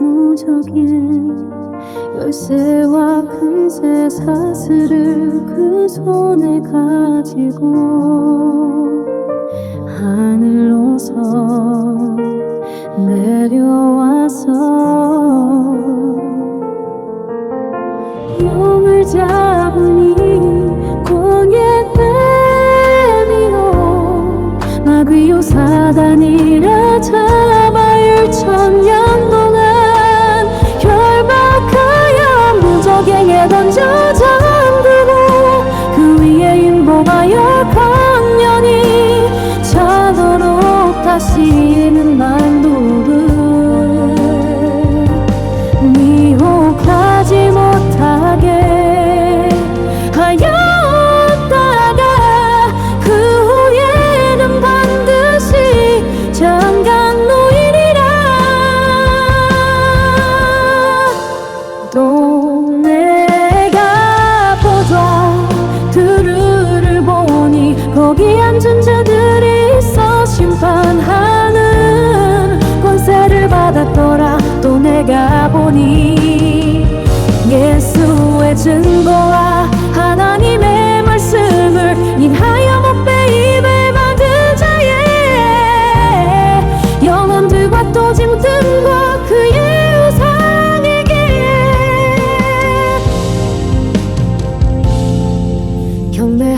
무적인 열쇠와 금세 사슬을 그 손에 가지고 하늘로서 내려와서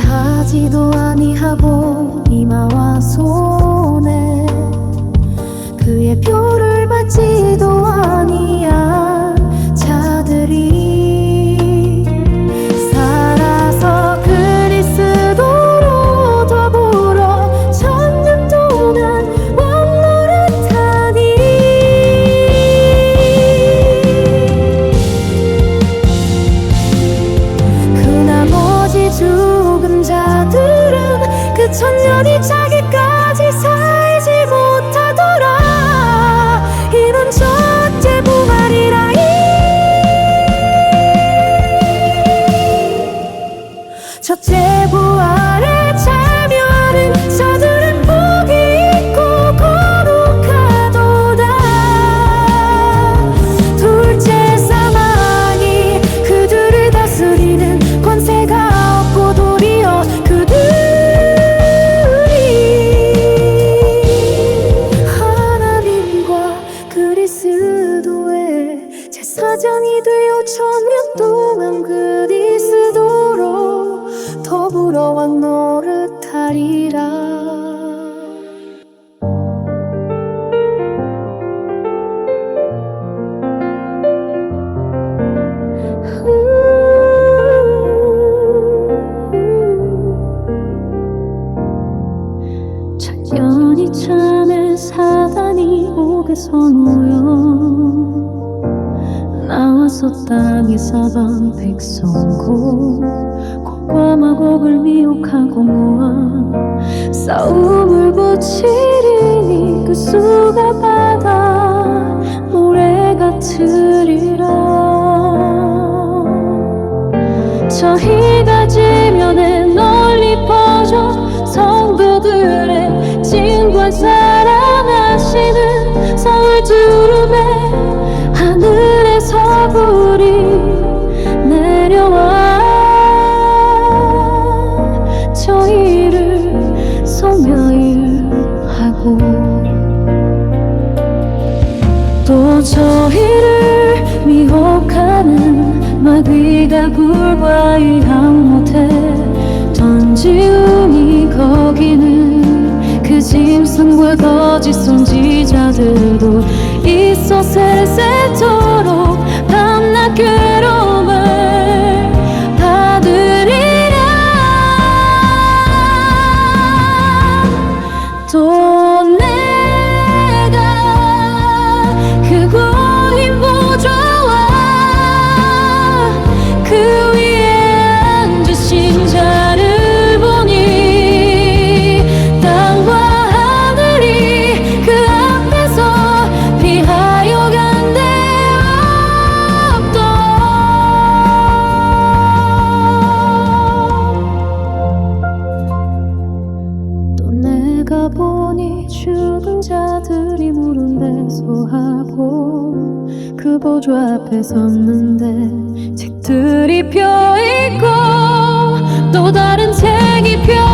하지도 아니하고 이마와 손에 그의 표를 받지도 아 사장이 되어 천년 동안 그리스도로 더불어 왕 노릇하리라. 천년이 참에 사단이 옥에서 놓여 나와서 땅에 사방 백성 곧 곡과 마곡을 미혹하고 모아 싸움을 붙이리니 그 수가 바다 모래 같으리라. 저희가 지면에 널리 퍼져 성도들의 진과 사 소멸하고 또 저희를 미혹하는 마귀가 불과이한 못해 던지우니 거기는 그 짐승과 거짓 선지자들도 있어 세세토 보고 그 보조 앞에 섰는데 책들이 펴있고 또 다른 책이 펴